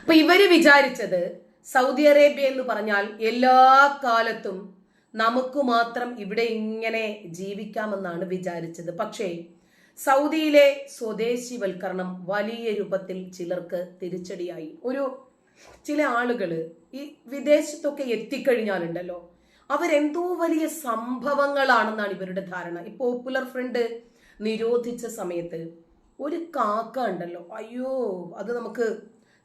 അപ്പൊ ഇവർ വിചാരിച്ചത് സൗദി അറേബ്യ എന്ന് പറഞ്ഞാൽ എല്ലാ കാലത്തും നമുക്ക് മാത്രം ഇവിടെ ഇങ്ങനെ ജീവിക്കാമെന്നാണ് വിചാരിച്ചത്. പക്ഷേ സൗദിയിലെ സ്വദേശിവൽക്കരണം വലിയ രൂപത്തിൽ ചിലർക്ക് തിരിച്ചടിയായി. ഒരു ചില ആളുകൾ ഈ വിദേശത്തൊക്കെ എത്തിക്കഴിഞ്ഞാലുണ്ടല്ലോ അവരെന്തോ വലിയ സംഭവങ്ങളാണെന്നാണ് ഇവരുടെ ധാരണ. ഈ പോപ്പുലർ ഫ്രണ്ട് നിരോധിച്ച സമയത്ത് ഒരു കാക്ക ഉണ്ടല്ലോ അയ്യോ അത് നമുക്ക്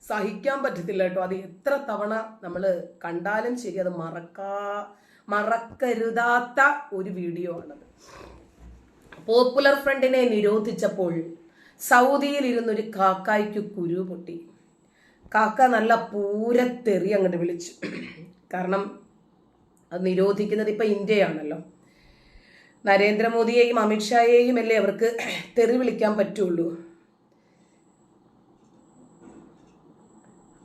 സഹിക്കാൻ പറ്റത്തില്ല കേട്ടോ. അത് എത്ര തവണ നമ്മൾ കണ്ടാലും ശരി അത് മറക്കാ മറക്കരുതാത്ത ഒരു വീഡിയോ ആണത്. പോപ്പുലർ ഫ്രണ്ടിനെ നിരോധിച്ചപ്പോൾ സൗദിയിൽ ഇരുന്നൊരു കാക്കായ്ക്ക് കുരു പൊട്ടി. കാക്ക നല്ല പൂരത്തെറി അങ്ങോട്ട് വിളിച്ചു. കാരണം അത് നിരോധിക്കുന്നത് ഇപ്പൊ ഇന്ത്യയാണല്ലോ. നരേന്ദ്രമോദിയെയും അമിത്ഷായെയും അല്ലേ അവർക്ക് തെറി വിളിക്കാൻ പറ്റുള്ളൂ.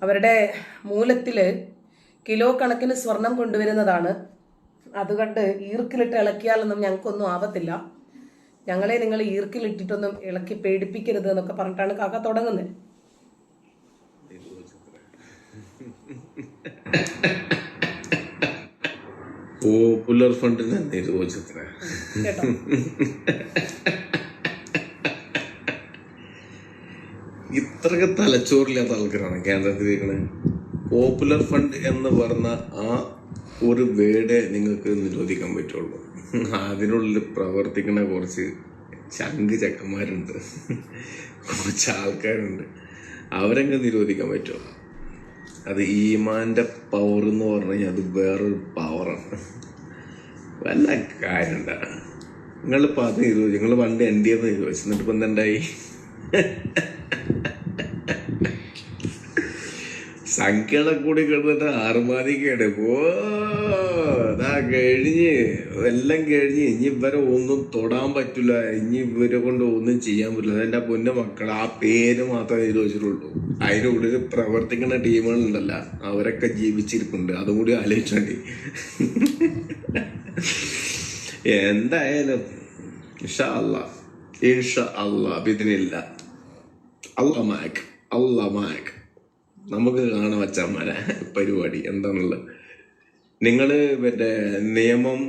അവരുടെ മൂലത്തിൽ കിലോ കണക്കിന് സ്വർണം കൊണ്ടുവരുന്നതാണ്. അതുകൊണ്ട് ഈർക്കിലിട്ട് ഇളക്കിയാലൊന്നും ഞങ്ങൾക്കൊന്നും ആവത്തില്ല. ഞങ്ങളെ നിങ്ങൾ ഈർക്കിലിട്ടിട്ടൊന്നും ഇളക്കി പേടിപ്പിക്കരുത് എന്നൊക്കെ പറഞ്ഞിട്ടാണ് കാക്ക തുടങ്ങുന്നത്. പോപ്പുലർ ഫണ്ടിന് കേട്ടോ? ഇത്രക്ക് തലച്ചോറില്ലാത്ത ആൾക്കാരാണ് കേന്ദ്രത്തിൽ ഇരിക്കുന്നത് പോപ്പുലർ ഫണ്ട് എന്ന് പറഞ്ഞ ആ ഒരു വേർഡേ നിങ്ങൾക്ക് നിരോധിക്കാൻ പറ്റുള്ളൂ. അതിനുള്ളിൽ പ്രവർത്തിക്കുന്ന കുറച്ച് ചങ്ക് ചക്കന്മാരുണ്ട്. കുറച്ച് ആൾക്കാരുണ്ട്. അവരങ്ങ് നിരോധിക്കാൻ പറ്റുള്ളൂ. അത് ഈമാന്റെ പവർ എന്ന് പറഞ്ഞു കഴിഞ്ഞാൽ അത് വേറൊരു പവറാണ് വല്ല കാര്യണ്ട നിങ്ങളിപ്പോൾ അത് നിരോധിച്ചു നിങ്ങൾ പണ്ട് എൻ ഡി എഫ് നിരോധിച്ചു എന്നിട്ട് എന്തുണ്ടായി സംഖ്യകളെ കൂടി കിടന്നിട്ട് ആറുമാതിക്കാണ് ഓ ഇതാ കഴിഞ്ഞ് എല്ലാം കഴിഞ്ഞ് ഇനി ഇവരെ ഒന്നും തൊടാൻ പറ്റില്ല. ഇനി ഇവരെ കൊണ്ട് ഒന്നും ചെയ്യാൻ പറ്റില്ല. അതെന്റെ പൊന്ന മക്കൾ ആ പേര് മാത്രമേ നിരോധിച്ചിട്ടുള്ളൂ അതിന്റെ ഉള്ളിൽ പ്രവർത്തിക്കുന്ന ടീമുകളുണ്ടല്ല അവരൊക്കെ ജീവിച്ചിരിപ്പുണ്ട്. അതും കൂടി ആലോചിച്ചോണ്ടി. എന്തായാലും ഇൻഷാ അല്ല ഇൻഷാ അല്ല ഇതിനില്ല അല്ല മാക് അല്ല മാക് നമുക്ക് കാണാൻ വച്ചാമാരെ പരിപാടി എന്താണുള്ളത് നിങ്ങൾ മറ്റേ നിയമം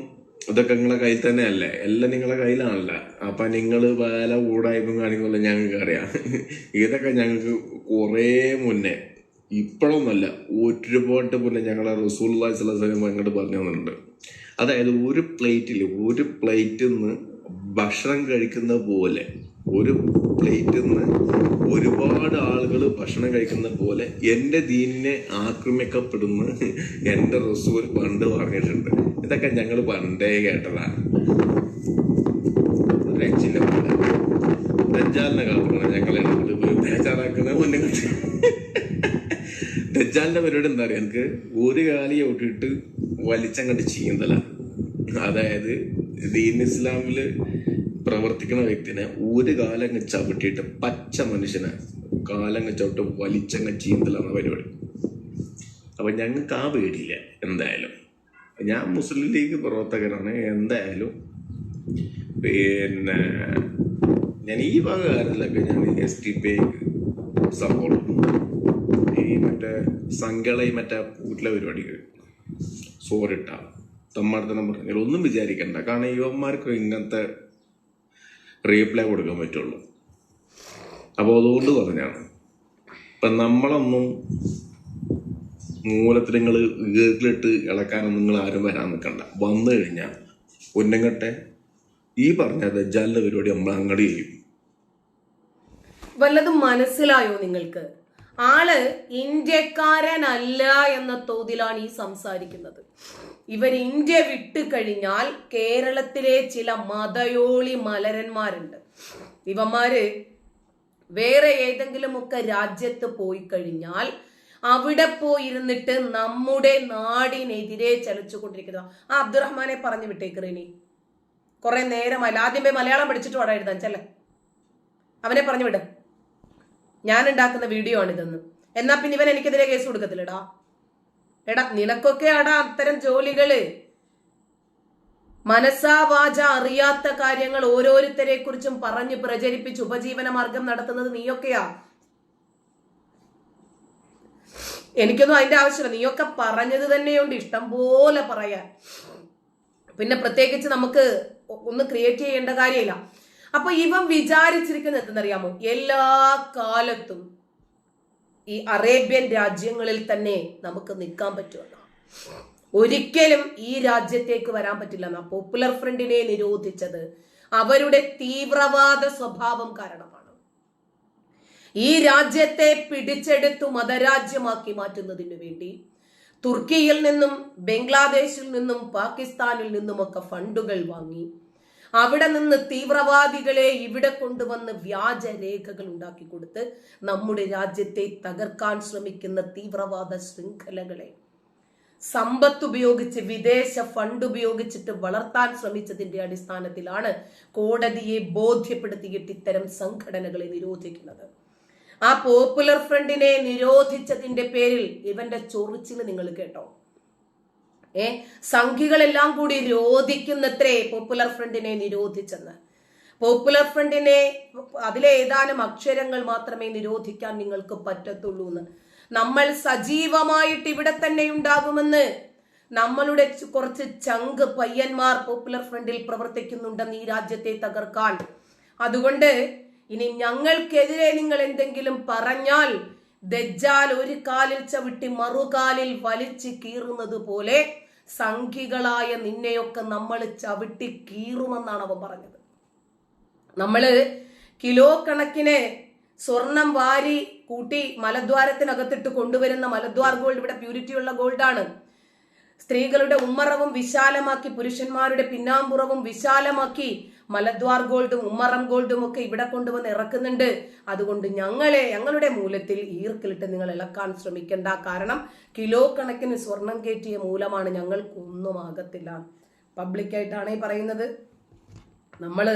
ഇതൊക്കെ നിങ്ങളെ കയ്യിൽ തന്നെയല്ലേ? എല്ലാം നിങ്ങളെ കയ്യിലാണല്ലോ. അപ്പൊ നിങ്ങൾ പല കൂടായ്പം കാണിക്കുമല്ലോ ഞങ്ങൾക്ക് അറിയാം. ഇതൊക്കെ ഞങ്ങൾക്ക് കുറേ മുന്നേ ഇപ്പോഴൊന്നുമല്ല ഒരുപാട് മുന്നേ ഞങ്ങളെ റസൂൽ സ്വലം അങ്ങോട്ട് പറഞ്ഞു തന്നിട്ടുണ്ട്. അതായത് ഒരു പ്ലേറ്റിൽ ഒരു പ്ലേറ്റിൽ നിന്ന് ഭക്ഷണം കഴിക്കുന്ന പോലെ ഒരു പ്ലേറ്റിൽ നിന്ന് ഒരുപാട് ആളുകൾ ഭക്ഷണം കഴിക്കുന്ന പോലെ എന്റെ ദീനിനെ ആക്രമിക്കപ്പെടുന്ന എന്റെ റസൂൽ പണ്ട് പറഞ്ഞിട്ടുണ്ട്. ഇതൊക്കെ ഞങ്ങൾ പണ്ടേ കേട്ടതാണ്. പോലെ ദജ്ജാലിനെ ഞങ്ങളെ ബേജാറാക്കുന്ന മുന്നേ ദജ്ജാലിന്റെ പരിപാടി എന്താ പറയുക എനിക്ക് ഒരു കാലി ഒട്ടിട്ട് വലിച്ചങ്ങട്ട് ചെയ്യുന്നതല്ല അതായത് ദീൻ ഇസ്ലാമിൽ പ്രവർത്തിക്കുന്ന വ്യക്തിനെ ഒരു കാലങ്ങ് ചവിട്ടിയിട്ട് പച്ച മനുഷ്യനെ കാലങ്ങ് ചവിട്ട് വലിച്ചങ്ങ് ചീന്തലാണ് പരിപാടി. അപ്പം ഞങ്ങൾക്ക് ആ പേടിയില്ല എന്തായാലും. ഞാൻ മുസ്ലിം ലീഗ് പ്രവർത്തകനാണ് എന്തായാലും പിന്നെ ഞാൻ ഈ വക കാര്യത്തിലൊക്കെ ഞാൻ എസ് ടി പി സപ്പോർട്ട് ഈ മറ്റേ സംഘളയും മറ്റേ വീട്ടിലെ പരിപാടി സോറിട്ട തമ്മാടത്തനം പറഞ്ഞാൽ ഒന്നും വിചാരിക്കണ്ട. കാരണം യുവന്മാർക്ക് ഇങ്ങനത്തെ റീപ്ലൈ കൊടുക്കാൻ പറ്റുള്ളൂ. അപ്പോൾ അതുകൊണ്ട് പറഞ്ഞാണ്. ഇപ്പം നമ്മളൊന്നും മൂലത്തിൽ നിങ്ങൾ വീട്ടിലിട്ട് ഇളക്കാനൊന്നും നിങ്ങൾ ആരും വരാൻ നിൽക്കണ്ട. വന്നു കഴിഞ്ഞാൽ ഉന്നങ്ങട്ടെ ഈ പറഞ്ഞ ദജ്ജാലിന്റെ പരിപാടി നമ്മൾ അങ്ങോട്ട് ചെയ്യും. വല്ലതും മനസ്സിലായോ നിങ്ങൾക്ക്? ആൾ ഇന്ത്യക്കാരനല്ല എന്ന തോതിലാണ് ഈ സംസാരിക്കുന്നത്. ഇവർ ഇന്ത്യ വിട്ട് കഴിഞ്ഞാൽ കേരളത്തിലെ ചില മതയോളി മലരന്മാരുണ്ട്. ഇവന്മാര് വേറെ ഏതെങ്കിലുമൊക്കെ രാജ്യത്ത് പോയി കഴിഞ്ഞാൽ അവിടെ പോയിരുന്നിട്ട് നമ്മുടെ നാടിനെതിരെ ചലിച്ചുകൊണ്ടിരിക്കുന്ന ആ അബ്ദുറഹ്മാനെ പറഞ്ഞു വിട്ടേക്കറിനി കുറെ നേരമല്ല ആദ്യമേ മലയാളം പഠിച്ചിട്ട് വേണം എഴുതാൻ അവനെ പറഞ്ഞു വിട്. ഞാൻ ഉണ്ടാക്കുന്ന വീഡിയോ ആണ് ഇതെന്ന്. എന്നാ പിന്നെ ഇവൻ എനിക്കെതിരെ കേസ് കൊടുക്കത്തില്ലടാ. എടാ നിനക്കൊക്കെ അടാ അത്തരം ജോലികൾ. മനസ്സാ വാച അറിയാത്ത കാര്യങ്ങൾ ഓരോരുത്തരെ കുറിച്ചും പറഞ്ഞ് പ്രചരിപ്പിച്ച് ഉപജീവന മാർഗം നടത്തുന്നത് നീയൊക്കെയാ. എനിക്കൊന്നും അതിന്റെ ആവശ്യമില്ല. നീയൊക്കെ പറഞ്ഞത് തന്നെയുണ്ട്. ഇഷ്ടം പോലെ പറയാൻ. പിന്നെ പ്രത്യേകിച്ച് നമുക്ക് ഒന്ന് ക്രിയേറ്റ് ചെയ്യേണ്ട കാര്യമില്ല. അപ്പൊ ഇവൻ വിചാരിച്ചിരിക്കുന്നത് എന്തെന്നറിയാമോ? എല്ലാ കാലത്തും ഈ അറേബ്യൻ രാജ്യങ്ങളിൽ തന്നെ നമുക്ക് നിൽക്കാൻ പറ്റുമെന്ന. ഒരിക്കലും ഈ രാജ്യത്തേക്ക് വരാൻ പറ്റില്ല എന്നാ പോപ്പുലർ ഫ്രണ്ടിനെ നിരോധിച്ചത് അവരുടെ തീവ്രവാദ സ്വഭാവം കാരണമാണ്. ഈ രാജ്യത്തെ പിടിച്ചെടുത്തു മതരാജ്യമാക്കി മാറ്റുന്നതിന് വേണ്ടി തുർക്കിയിൽ നിന്നും ബംഗ്ലാദേശിൽ നിന്നും പാകിസ്ഥാനിൽ നിന്നുമൊക്കെ ഫണ്ടുകൾ വാങ്ങി അവിടെ നിന്ന് തീവ്രവാദികളെ ഇവിടെ കൊണ്ടുവന്ന് വ്യാജരേഖകൾ ഉണ്ടാക്കി കൊടുത്ത് നമ്മുടെ രാജ്യത്തെ തകർക്കാൻ ശ്രമിക്കുന്ന തീവ്രവാദ ശൃംഖലകളെ സമ്പത്ത് ഉപയോഗിച്ച് വിദേശ ഫണ്ട് ഉപയോഗിച്ചിട്ട് വളർത്താൻ ശ്രമിച്ചതിന്റെ അടിസ്ഥാനത്തിലാണ് കോടതിയെ ബോധ്യപ്പെടുത്തിയിട്ട് ഇത്തരം സംഘടനകളെ നിരോധിക്കുന്നത്. ആ പോപ്പുലർ ഫ്രണ്ടിനെ നിരോധിച്ചതിന്റെ പേരിൽ ഇവന്റെ ചൊറിച്ചിൽ നിങ്ങൾ കേട്ടോ. ഏ? സംഘികളെല്ലാം കൂടി രോധിക്കുന്നത്രേ പോപ്പുലർ ഫ്രണ്ടിനെ നിരോധിച്ചെന്ന്. പോപ്പുലർ ഫ്രണ്ടിനെ അതിലെ ഏതാനും അക്ഷരങ്ങൾ മാത്രമേ നിരോധിക്കാൻ നിങ്ങൾക്ക് പറ്റത്തുള്ളൂ എന്ന് നമ്മൾ സജീവമായിട്ട് ഇവിടെ തന്നെ ഉണ്ടാകുമെന്ന്. നമ്മളുടെ കുറച്ച് ചങ്ക് പയ്യന്മാർ പോപ്പുലർ ഫ്രണ്ടിൽ പ്രവർത്തിക്കുന്നുണ്ടെന്ന് ഈ രാജ്യത്തെ തകർക്കാൻ. അതുകൊണ്ട് ഇനി ഞങ്ങൾക്കെതിരെ നിങ്ങൾ എന്തെങ്കിലും പറഞ്ഞാൽ ദജ്ജാൽ ഒരു കാലിൽ ചവിട്ടി മറുകാലിൽ വലിച്ചു കീറുന്നത് പോലെ സംഘികളായ നിന്നെയൊക്കെ നമ്മൾ ചവിട്ടി കീറുമെന്നാണ് അവൻ പറഞ്ഞത്. നമ്മൾ കിലോ കണക്കിന് സ്വർണം വാരി കൂട്ടി മലദ്വാരത്തിനകത്തിട്ട് കൊണ്ടുവരുന്ന മലദ്വാർ ഗോൾഡ് ഇവിടെ പ്യൂരിറ്റിയുള്ള ഗോൾഡാണ് സ്ത്രീകളുടെ ഉമ്മറവും വിശാലമാക്കി പുരുഷന്മാരുടെ പിന്നാമ്പുറവും വിശാലമാക്കി മലദ്വാർ ഗോൾഡും ഉമ്മറം ഗോൾഡും ഒക്കെ ഇവിടെ കൊണ്ടുവന്ന് ഇറക്കുന്നുണ്ട്. അതുകൊണ്ട് ഞങ്ങളെ ഞങ്ങളുടെ മൂലത്തിൽ ഈർക്കിലിട്ട് നിങ്ങൾ ഇളക്കാൻ ശ്രമിക്കേണ്ട. കാരണം കിലോ കണക്കിന് സ്വർണം കയറ്റിയ മൂലമാണ് ഞങ്ങൾക്കൊന്നും ആകത്തില്ല. പബ്ലിക്കായിട്ടാണ് ഈ പറയുന്നത്. നമ്മൾ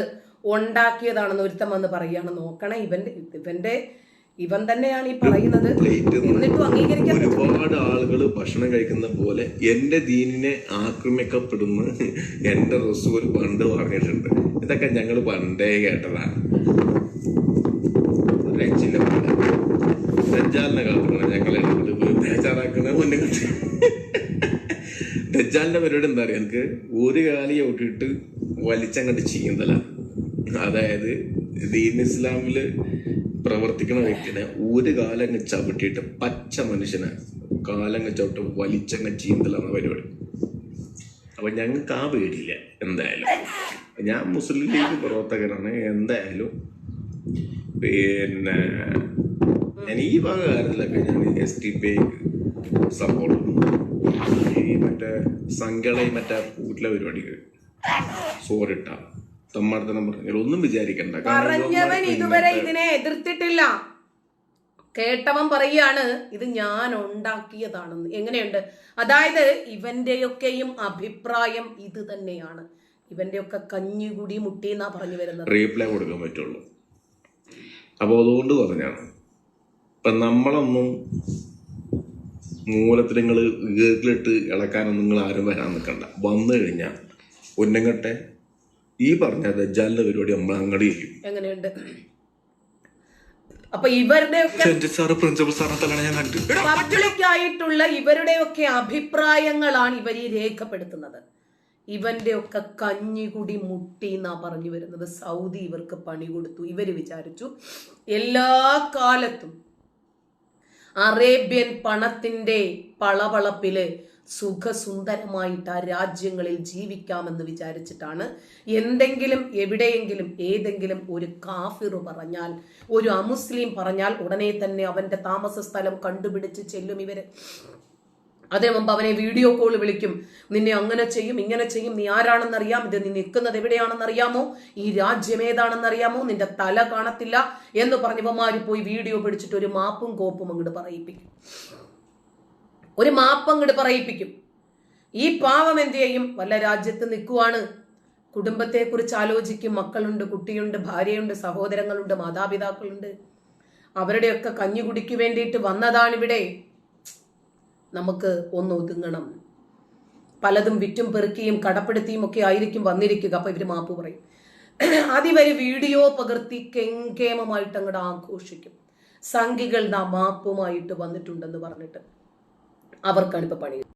ഉണ്ടാക്കിയതാണെന്ന് ഒരുത്തം വന്ന് പറയുകയാണ് നോക്കണേ ഇവന്റെ ഇവന്റെ ഇവൻ തന്നെയാണ് ഈ പറയുന്നത്. എന്നിട്ടും അംഗീകരിക്കാൻ ഒരുപാട് ആളുകൾ ഭക്ഷണം കഴിക്കുന്ന പോലെ എന്റെ ദീനിനെ ആക്രമിക്കപ്പെടുന്ന എന്റെ റസൂൽ പണ്ട് പറഞ്ഞിട്ടുണ്ട്. ഇതൊക്കെ ഞങ്ങൾ പണ്ടേ കേട്ടതാണ്. കളക്കണം ഞങ്ങളെ ബേജാറാക്കണ മുന്നേ പരിപാടി എന്താ പറയാ എനിക്ക് ഒരു കാലി ഔട്ടിട്ട് വലിച്ചങ്ങട്ട് ചെയ്യുന്നതല്ല അതായത് ദീൻ ഇസ്ലാമിൽ പ്രവർത്തിക്കുന്ന വ്യക്തിനെ ഒരു കാലങ്ങ് ചവിട്ടിയിട്ട് പച്ച മനുഷ്യനെ കാലങ്ങ് ചവിട്ട് വലിച്ചങ്ങ് ചീന്തലാണ് പരിപാടി. അപ്പൊ ഞങ്ങൾക്ക് ആ പേടിയില്ല എന്തായാലും. ഞാൻ മുസ്ലിം ലീഗ് പ്രവർത്തകനാണ് എന്തായാലും. പിന്നെ ഞാൻ ഈ ഭാഗ കാര്യത്തിലൊക്കെ ഞാൻ എസ് ടി പി സപ്പോർട്ട് ഈ മറ്റേ സംഘടന മറ്റേ കൂട്ടിലെ പരിപാടികൾ സോറിട്ട തമ്മാടത്തനം പറഞ്ഞു. ഒന്നും വിചാരിക്കണ്ട. പറഞ്ഞവൻ ഇതുവരെ ഇതിനെ എതിർത്തിട്ടില്ല. കേട്ടവൻ പറയാണ് ഇത് ഞാൻ ഉണ്ടാക്കിയതാണെന്ന്. എങ്ങനെയുണ്ട്? അതായത് ഇവന്റെയൊക്കെയും അഭിപ്രായം ഇത് തന്നെയാണ്. ഇവന്റെയൊക്കെ കഞ്ഞികുടി മുട്ടി എന്നാ പറഞ്ഞു വരുന്നത്. റീപ്ലൈ കൊടുക്കാൻ പറ്റുള്ളൂ. അപ്പോൾ അതുകൊണ്ട് പറഞ്ഞാണ്. ഇപ്പം നമ്മളൊന്നും മൂലത്തിൽ നിങ്ങൾ ഗേറ്റിലിട്ട് ഇളക്കാനൊന്നും നിങ്ങൾ ആരും വരാൻ നിൽക്കണ്ട. വന്നു കഴിഞ്ഞാൽ ഒന്നങ്ങട്ടെ ഈ പറഞ്ഞ ദജാലിന്റെ പരിപാടി നമ്മൾ അങ്ങോട്ട് ചെയ്യും. എങ്ങനെയുണ്ട്? അപ്പൊ ഇവരുടെ പബ്ലിക്കായിട്ടുള്ള ഇവരുടെ ഒക്കെ അഭിപ്രായങ്ങളാണ് ഇവർ ഈ രേഖപ്പെടുത്തുന്നത്. ഇവന്റെ ഒക്കെ കഞ്ഞികുടി മുട്ടി എന്നാ പറഞ്ഞു വരുന്നത്. സൗദി ഇവർക്ക് പണി കൊടുത്തു. ഇവർ വിചാരിച്ചു എല്ലാ കാലത്തും അറേബ്യൻ പണത്തിന്റെ പളവളപ്പിൽ സുഖസുന്ദരമായിട്ട് ആ രാജ്യങ്ങളിൽ ജീവിക്കാമെന്ന് വിചാരിച്ചിട്ടാണ്. എന്തെങ്കിലും എവിടെയെങ്കിലും ഏതെങ്കിലും ഒരു കാഫിർ പറഞ്ഞാൽ ഒരു അമുസ്ലിം പറഞ്ഞാൽ ഉടനെ തന്നെ അവന്റെ താമസ സ്ഥലം കണ്ടുപിടിച്ച് ചെല്ലും ഇവർ. അതേ മുമ്പ് അവനെ വീഡിയോ കോൾ വിളിക്കും. നിന്നെ അങ്ങനെ ചെയ്യും ഇങ്ങനെ ചെയ്യും. നീ ആരാണെന്നറിയാം? ഇത് നീ നിൽക്കുന്നത് എവിടെയാണെന്നറിയാമോ? ഈ രാജ്യം ഏതാണെന്നറിയാമോ? നിന്റെ തല കാണത്തില്ല? എന്ന് പറഞ്ഞവന്മാർ പോയി വീഡിയോ പിടിച്ചിട്ട് ഒരു മാപ്പും കോപ്പും അങ്ങോട്ട് പറയിപ്പിക്കും. ഒരു മാപ്പ് അങ്ങോട്ട് പറയിപ്പിക്കും. ഈ പാവം എന്ത് ചെയ്യും? വല്ല രാജ്യത്ത് നിൽക്കുവാണ്. കുടുംബത്തെക്കുറിച്ച് ആലോചിക്കും. മക്കളുണ്ട് കുട്ടിയുണ്ട് ഭാര്യയുണ്ട് സഹോദരങ്ങളുണ്ട് മാതാപിതാക്കളുണ്ട്. അവരുടെയൊക്കെ കഞ്ഞികുടിക്ക് വേണ്ടിയിട്ട് വന്നതാണിവിടെ. നമുക്ക് ഒന്ന് ഒതുങ്ങണം. പലതും വിറ്റും പെറുക്കിയും കടപ്പെടുത്തിയും ഒക്കെ ആയിരിക്കും വന്നിരിക്കുക. അപ്പൊ ഇവർ മാപ്പ് പറയും. അതിവര് വീഡിയോ പകർത്തി കെങ്കേമമായിട്ട് അങ്ങോട്ട് ആഘോഷിക്കും. സംഘികൾ നാ മാപ്പുമായിട്ട് വന്നിട്ടുണ്ടെന്ന് പറഞ്ഞിട്ട്. അവർക്കാണ് ഇപ്പൊ പണി